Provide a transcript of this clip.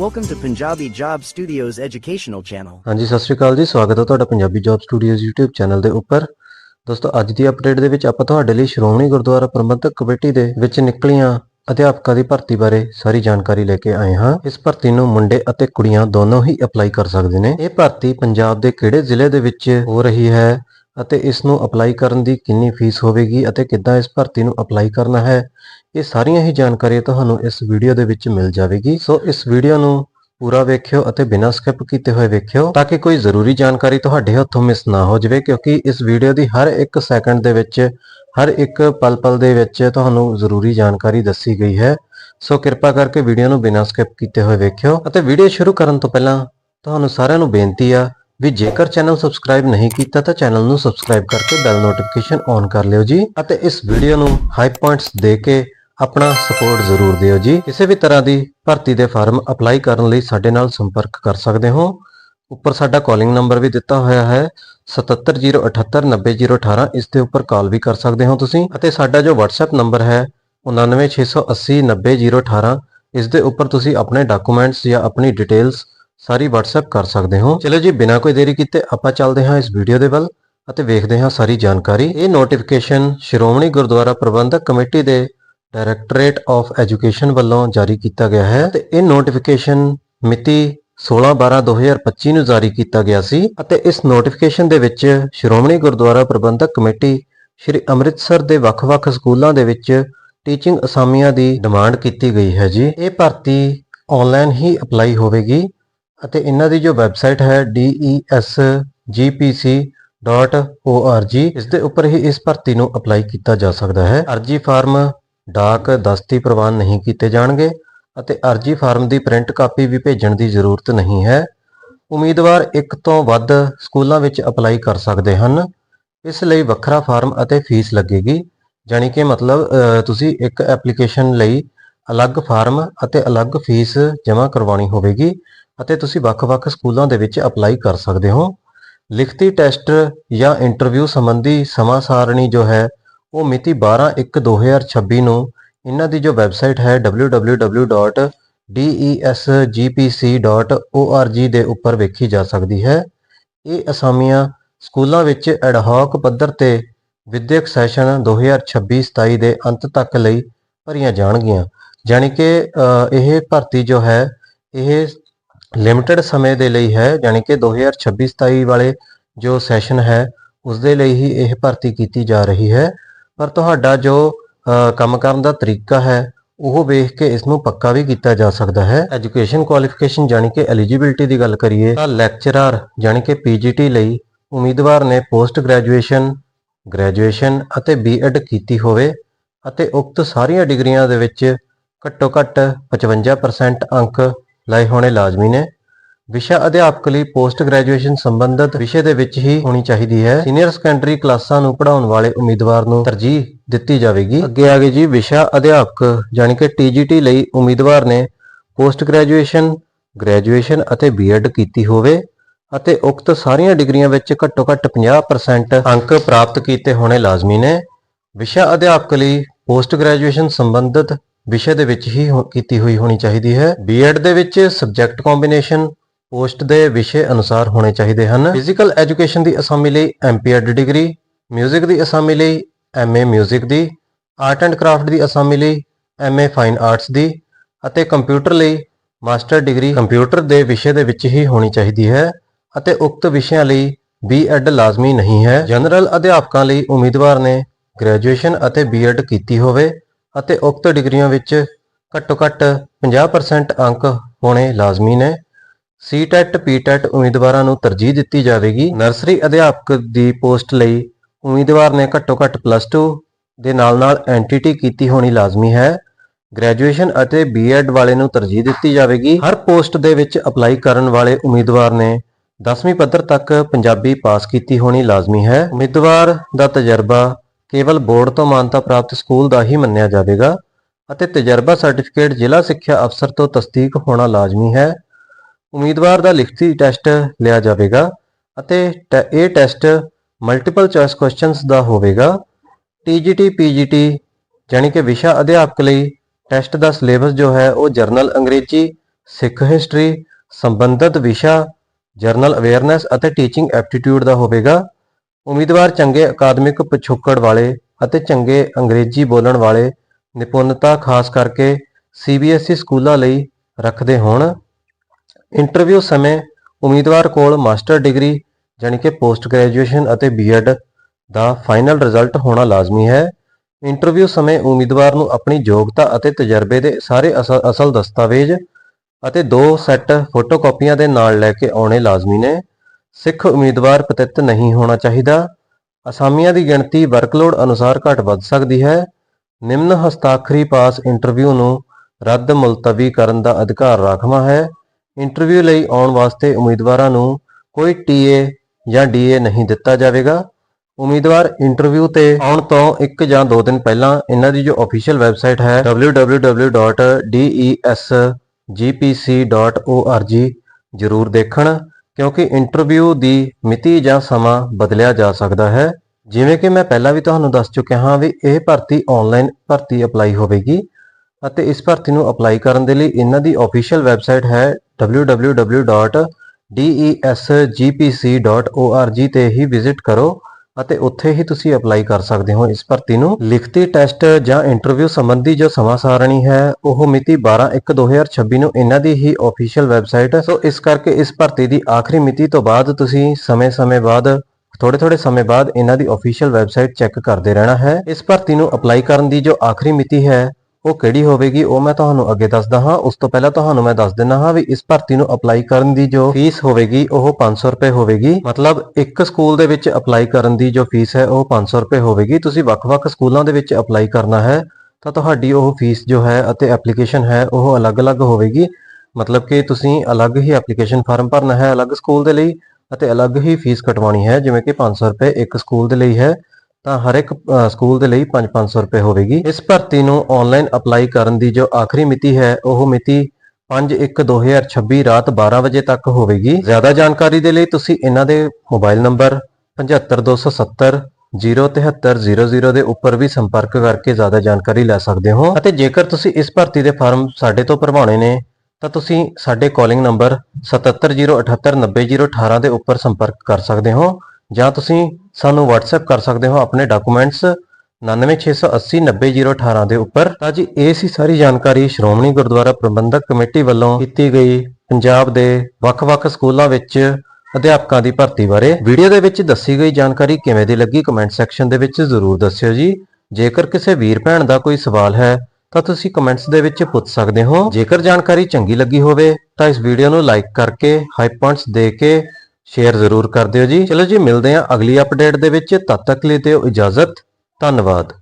Welcome to Punjabi Job Studios educational channel. ਹਾਂਜੀ, ਸਤਿ ਸ਼੍ਰੀ ਅਕਾਲ ਜੀ। ਸਵਾਗਤ ਹੈ ਤੁਹਾਡਾ Punjabi job studios YouTube channel ਦੇ ਉੱਪਰ। ਦੋਸਤੋ, ਅੱਜ ਦੀ ਅਪਡੇਟ ਦੇ ਵਿੱਚ ਆਪਾਂ ਤੁਹਾਡੇ ਲਈ ਸ਼੍ਰੋਮਣੀ ਗੁਰਦੁਆਰਾ ਪ੍ਰਬੰਧਕ ਕਮੇਟੀ ਦੇ ਵਿੱਚ ਨਿਕਲੀਆਂ ਅਧਿਆਪਕਾਂ ਦੀ ਭਰਤੀ ਬਾਰੇ ਸਾਰੀ ਜਾਣਕਾਰੀ ਲੈ ਕੇ ਆਏ ਹਾਂ। ਇਸ ਭਰਤੀ ਨੂੰ ਮੁੰਡੇ ਅਤੇ ਕੁੜੀਆਂ ਦੋਨੋਂ ਹੀ ਅਪਲਾਈ ਕਰ ਸਕਦੇ ਨੇ। ਇਹ ਭਰਤੀ ਪੰਜਾਬ ਦੇ ਕਿਹੜੇ ਜ਼ਿਲ੍ਹੇ ਦੇ ਵਿੱਚ ਹੋ ਰਹੀ ਹੈ? ਅਤੇ ਇਸ ਨੂੰ ਅਪਲਾਈ ਕਰਨ ਦੀ ਕਿੰਨੀ ਫੀਸ ਹੋਵੇਗੀ ਅਤੇ ਕਿੱਦਾਂ ਇਸ ਭਰਤੀ ਨੂੰ ਅਪਲਾਈ ਕਰਨਾ ਹੈ, ਇਹ ਸਾਰੀਆਂ ਹੀ ਜਾਣਕਾਰੀ ਤੁਹਾਨੂੰ ਇਸ ਵੀਡੀਓ ਦੇ ਵਿੱਚ ਮਿਲ ਜਾਵੇਗੀ। ਸੋ ਇਸ ਵੀਡੀਓ ਨੂੰ ਪੂਰਾ ਵੇਖਿਓ ਅਤੇ ਬਿਨਾਂ ਸਕਿਪ ਕੀਤੇ ਹੋਏ ਵੇਖਿਓ ਤਾਂ ਕਿ ਕੋਈ ਜ਼ਰੂਰੀ ਜਾਣਕਾਰੀ ਤੁਹਾਡੇ ਹੱਥੋਂ ਮਿਸ ਨਾ ਹੋ ਜਾਵੇ, ਕਿਉਂਕਿ ਇਸ ਵੀਡੀਓ ਦੀ ਹਰ ਇੱਕ ਸੈਕਿੰਡ ਦੇ ਵਿੱਚ, ਹਰ ਇੱਕ ਪਲ ਪਲ ਦੇ ਵਿੱਚ ਤੁਹਾਨੂੰ ਜ਼ਰੂਰੀ ਜਾਣਕਾਰੀ ਦੱਸੀ ਗਈ ਹੈ। ਸੋ ਕਿਰਪਾ ਕਰਕੇ ਵੀਡੀਓ ਨੂੰ ਬਿਨਾਂ ਸਕਿਪ ਕੀਤੇ ਹੋਏ ਵੇਖਿਓ ਅਤੇ ਵੀਡੀਓ ਸ਼ੁਰੂ ਕਰਨ ਤੋਂ ਪਹਿਲਾਂ ਤੁਹਾਨੂੰ ਸਾਰਿਆਂ ਨੂੰ ਬੇਨਤੀ ਆ ਵੀ ਜੇਕਰ ਚੈਨਲ ਸਬਸਕ੍ਰਾਈਬ ਨਹੀਂ ਕੀਤਾ ਤਾਂ ਚੈਨਲ ਨੂੰ ਸਬਸਕ੍ਰਾਈਬ ਕਰਕੇ ਬੈਲ ਨੋਟੀਫਿਕੇਸ਼ਨ ਔਨ ਕਰ ਲਿਓ ਜੀ ਅਤੇ ਇਸ ਵੀਡੀਓ ਨੂੰ ਹਾਈ ਪੁਆਇੰਟਸ ਦੇ ਕੇ ਆਪਣਾ ਸਪੋਰਟ ਜ਼ਰੂਰ ਦਿਓ ਜੀ। ਕਿਸੇ ਵੀ ਤਰ੍ਹਾਂ ਦੀ ਭਰਤੀ ਦੇ ਫਾਰਮ ਅਪਲਾਈ ਕਰਨ ਲਈ ਸਾਡੇ ਨਾਲ ਸੰਪਰਕ ਕਰ ਸਕਦੇ ਹੋ। ਉੱਪਰ ਸਾਡਾ ਕਾਲਿੰਗ ਨੰਬਰ ਵੀ ਦਿੱਤਾ ਹੋਇਆ ਹੈ। 7708890018 ਇਸ ਦੇ ਉੱਪਰ ਕਾਲ ਵੀ ਕਰ ਸਕਦੇ ਹੋ ਤੁਸੀਂ ਅਤੇ ਸਾਡਾ ਜੋ WhatsApp ਨੰਬਰ ਹੈ 9968090018 ਇਸ ਦੇ ਉੱਪਰ ਤੁਸੀਂ ਆਪਣੇ ਡਾਕੂਮੈਂਟਸ ਜਾਂ ਆਪਣੀ ਡਿਟੇਲਸ ਸਾਰੀ WhatsApp ਕਰ ਸਕਦੇ ਹੋ। ਚਲੋ ਜੀ, ਬਿਨਾਂ ਕੋਈ ਦੇਰੀ ਕੀਤੇ ਆਪਾਂ ਚੱਲਦੇ ਹਾਂ ਇਸ ਵੀਡੀਓ ਦੇ ਵੱਲ ਅਤੇ ਵੇਖਦੇ ਹਾਂ ਸਾਰੀ ਜਾਣਕਾਰੀ। ਇਹ ਨੋਟੀਫਿਕੇਸ਼ਨ ਸ਼੍ਰੋਮਣੀ ਗੁਰਦੁਆਰਾ ਪ੍ਰਬੰਧਕ ਕਮੇਟੀ ਦੇ ਡਾਇਰੈਕਟੋਰੇਟ ਆਫ ਐਜੂਕੇਸ਼ਨ ਵੱਲੋਂ ਜਾਰੀ ਕੀਤਾ ਗਿਆ ਹੈ ਤੇ ਇਹ ਨੋਟੀਫਿਕੇਸ਼ਨ ਮਿਤੀ 16/12/2025 ਨੂੰ ਜਾਰੀ ਕੀਤਾ ਗਿਆ ਸੀ ਅਤੇ ਇਸ ਨੋਟੀਫਿਕੇਸ਼ਨ ਦੇ ਵਿੱਚ ਸ਼੍ਰੋਮਣੀ ਗੁਰਦੁਆਰਾ ਪ੍ਰਬੰਧਕ ਕਮੇਟੀ ਸ਼੍ਰੀ ਅੰਮ੍ਰਿਤਸਰ ਦੇ ਵੱਖ-ਵੱਖ ਸਕੂਲਾਂ ਦੇ ਵਿੱਚ ਟੀਚਿੰਗ ਅਸਾਮੀਆਂ ਦੀ ਡਿਮਾਂਡ ਕੀਤੀ ਗਈ ਹੈ ਜੀ। ਇਹ ਭਰਤੀ ਆਨਲਾਈਨ ਹੀ ਅਪਲਾਈ ਹੋਵੇਗੀ। ਅਤੇ ਇਹਨਾਂ ਦੀ ਜੋ ਵੈਬਸਾਈਟ ਹੈ desgpc.org ਇਸ ਦੇ ਉੱਪਰ ਹੀ ਇਸ ਭਰਤੀ ਨੂੰ ਅਪਲਾਈ ਕੀਤਾ ਜਾ ਸਕਦਾ ਹੈ। ਅਰਜੀ ਫਾਰਮ ਡਾਕ ਦਸਤੀ ਪ੍ਰਵਾਨ ਨਹੀਂ ਕੀਤੇ ਜਾਣਗੇ ਅਤੇ ਅਰਜੀ ਫਾਰਮ ਦੀ ਪ੍ਰਿੰਟ ਕਾਪੀ ਵੀ ਭੇਜਣ ਦੀ ਜ਼ਰੂਰਤ ਨਹੀਂ ਹੈ। ਉਮੀਦਵਾਰ ਇੱਕ ਤੋਂ ਵੱਧ ਸਕੂਲਾਂ ਵਿੱਚ ਅਪਲਾਈ ਕਰ ਸਕਦੇ ਹਨ। ਇਸ ਲਈ ਵੱਖਰਾ ਫਾਰਮ ਅਤੇ ਫੀਸ ਲੱਗੇਗੀ ਜਾਣੀ ਕਿ ਮਤਲਬ ਤੁਸੀਂ ਇੱਕ ਐਪਲੀਕੇਸ਼ਨ ਲਈ ਅਲੱਗ ਫਾਰਮ ਅਤੇ ਅਲੱਗ ਫੀਸ ਜਮ੍ਹਾਂ ਕਰਵਾਉਣੀ ਹੋਵੇਗੀ। ਅਤੇ ਤੁਸੀਂ ਵੱਖ-ਵੱਖ ਸਕੂਲਾਂ ਦੇ ਵਿੱਚ ਅਪਲਾਈ ਕਰ ਸਕਦੇ ਹੋ। ਲਿਖਤੀ ਟੈਸਟ ਜਾਂ ਇੰਟਰਵਿਊ ਸੰਬੰਧੀ ਸਮਾਂ ਸਾਰਣੀ ਜੋ ਹੈ, ਉਹ ਮਿਤੀ 12/1/2026 ਨੂੰ ਇਹਨਾਂ ਦੀ ਜੋ ਵੈਬਸਾਈਟ ਹੈ www.desgpc.org ਦੇ ਉੱਪਰ ਵੇਖੀ ਜਾ ਸਕਦੀ ਹੈ। ਇਹ ਅਸਾਮੀਆਂ ਸਕੂਲਾਂ ਵਿੱਚ ਐਡਹਾਕ ਪੱਧਰ ਤੇ ਵਿਦਿਅਕ ਸੈਸ਼ਨ 2026-27 ਦੇ ਅੰਤ ਤੱਕ ਲਈ ਭਰੀਆਂ ਜਾਣਗੀਆਂ। ਜਾਣੀ ਕਿ ਇਹ ਭਰਤੀ ਜੋ ਹੈ, ਇਹ ਲਿਮਟਿਡ ਸਮੇਂ ਦੇ ਲਈ ਹੈ, ਜਾਣੀ ਕਿ 2026-27 ਵਾਲੇ ਜੋ ਸੈਸ਼ਨ ਹੈ ਉਸ ਦੇ ਲਈ ਹੀ ਇਹ ਭਰਤੀ ਕੀਤੀ ਜਾ ਰਹੀ ਹੈ। ਪਰ ਤੁਹਾਡਾ ਜੋ ਕੰਮ ਕਰਨ ਦਾ ਤਰੀਕਾ ਹੈ, ਉਹ ਵੇਖ ਕੇ ਇਸ ਨੂੰ ਪੱਕਾ ਵੀ ਕੀਤਾ ਜਾ ਸਕਦਾ ਹੈ। ਐਜੂਕੇਸ਼ਨ ਕੁਆਲੀਫਿਕੇਸ਼ਨ ਜਾਣੀ ਕਿ ਐਲੀਜੀਬਿਲਟੀ ਦੀ ਗੱਲ ਕਰੀਏ, ਤਾਂ ਲੈਕਚਰਰ ਜਾਣੀ ਕਿ ਪੀਜੀਟੀ ਲਈ ਉਮੀਦਵਾਰ ਨੇ ਪੋਸਟ ਗ੍ਰੈਜੂਏਸ਼ਨ ਗ੍ਰੈਜੂਏਸ਼ਨ ਅਤੇ ਬੀਐਡ ਕੀਤੀ ਹੋਵੇ ਅਤੇ ਉਕਤ ਸਾਰੀਆਂ ਡਿਗਰੀਆਂ ਦੇ ਵਿੱਚ ਘੱਟੋ ਘੱਟ 55% ਅੰਕ ਲਾਏ ਹੋਣੇ ਲਾਜ਼ਮੀ ਨੇ। ਵਿਸ਼ਾ ਅਧਿਆਪਕ ਲਈ ਪੋਸਟ ਗ੍ਰੈਜੂਏਸ਼ਨ ਸੰਬੰਧਿਤ ਵਿਸ਼ੇ ਦੇ ਵਿੱਚ ਹੀ ਹੋਣੀ ਚਾਹੀਦੀ ਹੈ। ਸੀਨੀਅਰ ਸੈਕੰਡਰੀ ਕਲਾਸਾਂ ਨੂੰ ਪੜ੍ਹਾਉਣ ਵਾਲੇ ਉਮੀਦਵਾਰ ਨੂੰ ਤਰਜੀਹ ਦਿੱਤੀ ਜਾਵੇਗੀ। ਅੱਗੇ ਆ ਗਈ ਜੀ, ਵਿਸ਼ਾ ਅਧਿਆਪਕ ਜਾਣੀ ਕਿ ਟੀਜੀਟੀ ਲਈ ਉਮੀਦਵਾਰ ਨੇ ਪੋਸਟ ਗ੍ਰੈਜੂਏਸ਼ਨ ਗ੍ਰੈਜੂਏਸ਼ਨ ਅਤੇ ਬੀਐਡ ਕੀਤੀ ਹੋਵੇ ਅਤੇ ਉਕਤ ਸਾਰੀਆਂ ਡਿਗਰੀਆਂ ਵਿੱਚ ਘੱਟੋ ਘੱਟ 50% ਅੰਕ ਪ੍ਰਾਪਤ ਕੀਤੇ ਹੋਣੇ ਲਾਜ਼ਮੀ ਨੇ। ਵਿਸ਼ਾ ਅਧਿਆਪਕ ਲਈ ਪੋਸਟ ਗ੍ਰੈਜੂਏਸ਼ਨ ਸੰਬੰਧਿਤ ਵਿਸ਼ੇ ਦੇ ਵਿੱਚ ਹੀ ਹੋ- ਕੀਤੀ ਹੋਈ ਹੋਣੀ ਚਾਹੀਦੀ ਹੈ ਬੀਐਡ ਦੇ ਵਿੱਚ ਸਬਜੈਕਟ ਕੰਬੀਨੇਸ਼ਨ ਪੋਸਟ ਦੇ ਵਿਸ਼ੇ ਅਨੁਸਾਰ ਹੋਣੇ ਚਾਹੀਦੇ ਹਨ ਫਿਜ਼ੀਕਲ ਐਜੂਕੇਸ਼ਨ ਦੀ ਅਸਾਮੀ ਲਈ ਐਮਪੀਐਡ ਡਿਗਰੀ 뮤직 ਦੀ ਅਸਾਮੀ ਲਈ ਐਮਏ 뮤직 ਦੀ ਆਰਟ ਐਂਡ ਕਰਾਫਟ ਦੀ ਅਸਾਮੀ ਲਈ ਐਮਏ ਫਾਈਨ ਆਰਟਸ ਦੀ ਅਤੇ ਕੰਪਿਊਟਰ ਲਈ ਮਾਸਟਰ ਡਿਗਰੀ ਕੰਪਿਊਟਰ ਦੇ ਵਿਸ਼ੇ ਦੇ ਵਿੱਚ ਹੀ ਹੋਣੀ ਚਾਹੀਦੀ ਹੈ ਅਤੇ ਉਕਤ ਵਿਸ਼ਿਆਂ ਲਈ ਬੀਐਡ ਲਾਜ਼ਮੀ ਨਹੀਂ ਹੈ ਜਨਰਲ ਅਧਿਆਪਕਾਂ ਲਈ ਉਮੀਦਵਾਰ ਨੇ ਗ੍ਰੈਜੂਏਸ਼ਨ ਅਤੇ ਬੀਐਡ ਕੀਤੀ ਹੋਵੇ ਅਤੇ ਉਕਤ ਡਿਗਰੀਆਂ ਵਿੱਚ ਘੱਟੋ ਘੱਟ 50% ਅੰਕ ਹੋਣੇ ਲਾਜ਼ਮੀ ਨੇ। ਸੀਟੈਟ ਪੀਟੈਟ ਉਮੀਦਵਾਰਾਂ ਨੂੰ ਤਰਜੀਹ ਦਿੱਤੀ ਜਾਵੇਗੀ। ਨਰਸਰੀ ਅਧਿਆਪਕ ਦੀ ਪੋਸਟ ਲਈ ਉਮੀਦਵਾਰ ਨੇ ਘੱਟੋ ਘੱਟ ਪਲੱਸ 2 ਦੇ ਨਾਲ-ਨਾਲ ਐਨਟੀਟੀ ਕੀਤੀ ਹੋਣੀ ਲਾਜ਼ਮੀ ਹੈ। ਗ੍ਰੈਜੂਏਸ਼ਨ ਅਤੇ ਬੀਐਡ ਵਾਲੇ ਨੂੰ ਤਰਜੀਹ ਦਿੱਤੀ ਜਾਵੇਗੀ। ਹਰ ਪੋਸਟ ਦੇ ਵਿੱਚ ਅਪਲਾਈ ਕਰਨ ਵਾਲੇ ਉਮੀਦਵਾਰ ਨੇ 10ਵੀਂ ਪੱਧਰ ਤੱਕ ਪੰਜਾਬੀ ਪਾਸ ਕੀਤੀ ਹੋਣੀ ਲਾਜ਼ਮੀ ਹੈ। ਉਮੀਦਵਾਰ ਦਾ ਤਜਰਬਾ ਕੇਵਲ ਬੋਰਡ ਤੋਂ ਮਾਨਤਾ ਪ੍ਰਾਪਤ ਸਕੂਲ ਦਾ ਹੀ ਮੰਨਿਆ ਜਾਵੇਗਾ ਅਤੇ ਤਜਰਬਾ ਸਰਟੀਫਿਕੇਟ ਜ਼ਿਲ੍ਹਾ ਸਿੱਖਿਆ ਅਫਸਰ ਤੋਂ ਤਸਦੀਕ ਹੋਣਾ ਲਾਜ਼ਮੀ ਹੈ। ਉਮੀਦਵਾਰ ਦਾ ਲਿਖਤੀ ਟੈਸਟ ਲਿਆ ਜਾਵੇਗਾ ਅਤੇ ਟੈ- ਇਹ ਟੈਸਟ ਮਲਟੀਪਲ ਚੋਇਸ ਕੁਐਸਚਨਸ ਦਾ ਹੋਵੇਗਾ। ਟੀਜੀਟੀ ਪੀਜੀਟੀ ਜਾਣੀ ਕਿ ਵਿਸ਼ਾ ਅਧਿਆਪਕ ਲਈ ਟੈਸਟ ਦਾ ਸਿਲੇਬਸ ਜੋ ਹੈ ਉਹ ਜਰਨਲ ਅੰਗਰੇਜ਼ੀ, ਸਿੱਖ ਹਿਸਟਰੀ, ਸੰਬੰਧਿਤ ਵਿਸ਼ਾ, ਜਰਨਲ ਅਵੇਅਰਨੈਸ ਅਤੇ ਟੀਚਿੰਗ ਐਪਟੀਟਿਊਡ ਦਾ ਹੋਵੇਗਾ। ਉਮੀਦਵਾਰ ਚੰਗੇ ਅਕਾਦਮਿਕ ਪਿਛੋਕੜ ਵਾਲੇ ਅਤੇ ਚੰਗੇ ਅੰਗਰੇਜ਼ੀ ਬੋਲਣ ਵਾਲੇ ਨਿਪੁੰਨਤਾ ਖਾਸ ਕਰਕੇ CBSE E ਸਕੂਲਾਂ ਲਈ ਰੱਖਦੇ ਹੋਣ। ਇੰਟਰਵਿਊ ਸਮੇਂ ਉਮੀਦਵਾਰ ਕੋਲ ਮਾਸਟਰ ਡਿਗਰੀ ਜਾਣੀ ਕਿ ਪੋਸਟ ਗ੍ਰੈਜੂਏਸ਼ਨ ਅਤੇ ਬੀਐਡ ਦਾ ਫਾਈਨਲ ਰਿਜ਼ਲਟ ਹੋਣਾ ਲਾਜ਼ਮੀ ਹੈ। ਇੰਟਰਵਿਊ ਸਮੇਂ ਉਮੀਦਵਾਰ ਨੂੰ ਆਪਣੀ ਯੋਗਤਾ ਅਤੇ ਤਜਰਬੇ ਦੇ ਸਾਰੇ ਅਸਲ ਅਸਲ ਦਸਤਾਵੇਜ਼ ਅਤੇ ਦੋ ਸੈੱਟ ਫੋਟੋਕਾਪੀਆਂ ਦੇ ਨਾਲ ਲੈ ਕੇ ਆਉਣੇ ਲਾਜ਼ਮੀ ਨੇ। ਸਿੱਖ ਉਮੀਦਵਾਰ ਪਤਿਤ ਨਹੀਂ ਹੋਣਾ ਚਾਹੀਦਾ। ਅਸਾਮੀਆਂ ਦੀ ਗਿਣਤੀ ਵਰਕਲੋਡ ਅਨੁਸਾਰ ਘੱਟ ਵੱਧ ਸਕਦੀ ਹੈ। ਨਿਮਨ ਹਸਤਾਖਰੀ ਪਾਸ ਇੰਟਰਵਿਊ ਨੂੰ ਰੱਦ ਮੁਲਤਵੀ ਕਰਨ ਦਾ ਅਧਿਕਾਰ ਰਾਖਵਾਂ ਹੈ। ਇੰਟਰਵਿਊ ਲਈ ਆਉਣ ਵਾਸਤੇ ਉਮੀਦਵਾਰਾਂ ਨੂੰ ਕੋਈ ਟੀਏ ਜਾਂ ਡੀਏ ਨਹੀਂ ਦਿੱਤਾ ਜਾਵੇਗਾ। ਉਮੀਦਵਾਰ ਇੰਟਰਵਿਊ ਤੇ ਆਉਣ ਤੋਂ 1 ਜਾਂ 2 ਦਿਨ ਪਹਿਲਾਂ ਇਹਨਾਂ ਦੀ ਜੋ ਅਫੀਸ਼ੀਅਲ ਵੈਬਸਾਈਟ ਹੈ www.desgpc.org ਜ਼ਰੂਰ ਦੇਖਣ। ਕਿਉਂਕਿ ਇੰਟਰਵਿਊ ਦੀ ਮਿਤੀ ਜਾਂ ਸਮਾਂ ਬਦਲਿਆ ਜਾ ਸਕਦਾ ਹੈ। ਜਿਵੇਂ ਕਿ ਮੈਂ ਪਹਿਲਾਂ ਵੀ ਤੁਹਾਨੂੰ ਦੱਸ ਚੁੱਕਿਆ ਹਾਂ ਵੀ ਇਹ ਭਰਤੀ ਆਨਲਾਈਨ ਭਰਤੀ ਅਪਲਾਈ ਹੋਵੇਗੀ ਅਤੇ ਇਸ ਭਰਤੀ ਨੂੰ ਅਪਲਾਈ ਕਰਨ ਦੇ ਲਈ ਇਹਨਾਂ ਦੀ ਅਫੀਸ਼ੀਅਲ ਵੈਬਸਾਈਟ ਹੈ www.desgpc.org ਤੇ ਹੀ ਵਿਜ਼ਿਟ ਕਰੋ। ਅਤੇ ਉੱਥੇ ਹੀ ਤੁਸੀਂ ਅਪਲਾਈ ਕਰ ਸਕਦੇ ਹੋ। ਇਸ ਭਰਤੀ ਨੂੰ ਲਿਖਤੀ ਟੈਸਟ ਜਾਂ ਇੰਟਰਵਿਊ ਸੰਬੰਧੀ ਜੋ ਸਮਾਂ ਸਾਰਣੀ ਹੈ, ਉਹ ਮਿਤੀ 12/1/2026 ਨੂੰ ਇਹਨਾਂ ਦੀ ਹੀ ਅਫੀਸ਼ੀਅਲ ਵੈਬਸਾਈਟ ਹੈ। ਸੋ ਇਸ ਕਰਕੇ ਇਸ ਭਰਤੀ ਦੀ ਆਖਰੀ ਮਿਤੀ ਤੋਂ ਬਾਅਦ ਤੁਸੀਂ ਸਮੇਂ-ਸਮੇਂ ਬਾਅਦ ਥੋੜੇ-ਥੋੜੇ ਸਮੇਂ ਬਾਅਦ ਇਹਨਾਂ ਦੀ ਅਫੀਸ਼ੀਅਲ ਵੈਬਸਾਈਟ ਚੈੱਕ ਕਰਦੇ ਰਹਿਣਾ ਹੈ। ਇਸ ਭਰਤੀ ਨੂੰ ਅਪਲਾਈ ਕਰਨ ਦੀ ਜੋ ਆਖਰੀ ਮਿਤੀ ਹੈ ਉਹ ਕਿਹੜੀ ਹੋਵੇਗੀ, ਉਹ ਮੈਂ ਤੁਹਾਨੂੰ ਅੱਗੇ ਦੱਸਦਾ ਹਾਂ। ਉਸ ਤੋਂ ਪਹਿਲਾਂ ਤੁਹਾਨੂੰ ਮੈਂ ਦੱਸ ਦਿੰਦਾ ਹਾਂ ਵੀ ਇਸ ਭਰਤੀ ਨੂੰ ਅਪਲਾਈ ਕਰਨ ਦੀ ਜੋ ਫੀਸ ਹੋਵੇਗੀ, ਉਹ 500 ਰੁਪਏ ਹੋਵੇਗੀ। ਮਤਲਬ ਇੱਕ ਸਕੂਲ ਦੇ ਵਿੱਚ ਅਪਲਾਈ ਕਰਨ ਦੀ ਜੋ ਫੀਸ ਹੈ, ਉਹ 500 ਰੁਪਏ ਹੋਵੇਗੀ। ਤੁਸੀਂ ਵੱਖ-ਵੱਖ ਸਕੂਲਾਂ ਦੇ ਵਿੱਚ ਅਪਲਾਈ ਕਰਨਾ ਹੈ, ਤਾਂ ਤੁਹਾਡੀ ਉਹ ਫੀਸ ਜੋ ਹੈ ਅਤੇ ਐਪਲੀਕੇਸ਼ਨ ਹੈ, ਉਹ ਅਲੱਗ-ਅਲੱਗ ਹੋਵੇਗੀ। ਮਤਲਬ ਕਿ ਤੁਸੀਂ ਅਲੱਗ ਹੀ ਐਪਲੀਕੇਸ਼ਨ ਫਾਰਮ ਭਰਨਾ ਹੈ ਅਲੱਗ ਸਕੂਲ ਦੇ ਲਈ ਅਤੇ ਅਲੱਗ ਹੀ ਫੀਸ ਕਟਵਾਉਣੀ ਹੈ, ਜਿਵੇਂ ਕਿ 500 ਰੁਪਏ ਇੱਕ ਸਕੂਲ ਦੇ ਲਈ ਹੈ। ਤਾਂ ਹਰ ਇੱਕ ਸਕੂਲ ਦੇ ਲਈ 5-500 ਰੁਪਏ ਹੋਵੇਗੀ। ਇਸ ਭਰਤੀ ਨੂੰ ਆਨਲਾਈਨ ਅਪਲਾਈ ਕਰਨ ਦੀ ਜੋ ਆਖਰੀ ਮਿਤੀ ਹੈ, ਉਹ ਮਿਤੀ 5/1/2026 ਰਾਤ 12 ਵਜੇ ਤੱਕ ਹੋਵੇਗੀ। ਜ਼ਿਆਦਾ ਜਾਣਕਾਰੀ ਦੇ ਲਈ ਤੁਸੀਂ ਇਹਨਾਂ ਦੇ ਮੋਬਾਈਲ ਨੰਬਰ 75270 07300 ਦੇ ਉੱਪਰ ਵੀ ਸੰਪਰਕ ਕਰਕੇ ਜ਼ਿਆਦਾ ਜਾਣਕਾਰੀ ਲੈ ਸਕਦੇ ਹੋ। ਅਤੇ ਜੇਕਰ ਤੁਸੀਂ ਇਸ ਭਰਤੀ ਦੇ ਫਾਰਮ ਸਾਡੇ ਤੋਂ ਭਰਵਾਉਣੇ ਨੇ, ਤਾਂ ਤੁਸੀਂ ਸਾਡੇ ਕਾਲਿੰਗ ਨੰਬਰ 7708890018 ਦੇ ਉੱਪਰ ਸੰਪਰਕ ਕਰ ਸਕਦੇ ਹੋ। ਜਾਂ ਤੁਸੀਂ ਸਾਨੂੰ WhatsApp ਕਰ ਸਕਦੇ ਹੋ ਆਪਣੇ ਡਾਕੂਮੈਂਟਸ 9968090018 ਦੇ ਉੱਪਰ। ਤਾਂ ਜੀ, ਇਹ ਸੀ ਸਾਰੀ ਜਾਣਕਾਰੀ ਸ਼੍ਰੋਮਣੀ ਗੁਰਦੁਆਰਾ ਪ੍ਰਬੰਧਕ ਕਮੇਟੀ ਵੱਲੋਂ ਕੀਤੀ ਗਈ। ਪੰਜਾਬ ਦੇ ਵੱਖ-ਵੱਖ ਸਕੂਲਾਂ ਵਿੱਚ ਅਧਿਆਪਕਾਂ ਦੀ ਭਰਤੀ ਬਾਰੇ ਵੀਡੀਓ ਦੇ ਵਿੱਚ ਦੱਸੀ ਗਈ ਜਾਣਕਾਰੀ ਕਿਵੇਂ ਦੀ ਲੱਗੀ ਕਮੈਂਟ ਸੈਕਸ਼ਨ ਦੇ ਵਿੱਚ ਜ਼ਰੂਰ ਦੱਸਿਓ ਜੀ। ਜੇਕਰ ਕਿਸੇ ਵੀਰ ਭੈਣ ਦਾ ਕੋਈ ਸਵਾਲ ਹੈ, ਤਾਂ ਤੁਸੀਂ ਕਮੈਂਟਸ ਦੇ ਵਿੱਚ ਪੁੱਛ ਸਕਦੇ ਹੋ। ਜੇਕਰ ਜਾਣਕਾਰੀ ਚੰਗੀ ਲੱਗੀ ਹੋਵੇ, ਤਾਂ ਇਸ ਵੀਡੀਓ ਨੂੰ ਲਾਈਕ ਕਰਕੇ ਹਾਈ ਪੁਆਇੰਟਸ ਦੇ ਕੇ ਸ਼ੇਅਰ ਜ਼ਰੂਰ ਕਰ ਦਿਓ ਜੀ। ਚਲੋ ਜੀ, ਮਿਲਦੇ ਹਾਂ ਅਗਲੀ ਅਪਡੇਟ ਦੇ ਵਿੱਚ। ਤਦ ਤੱਕ ਲਈ ਦਿਓ ਇਜਾਜ਼ਤ। ਧੰਨਵਾਦ।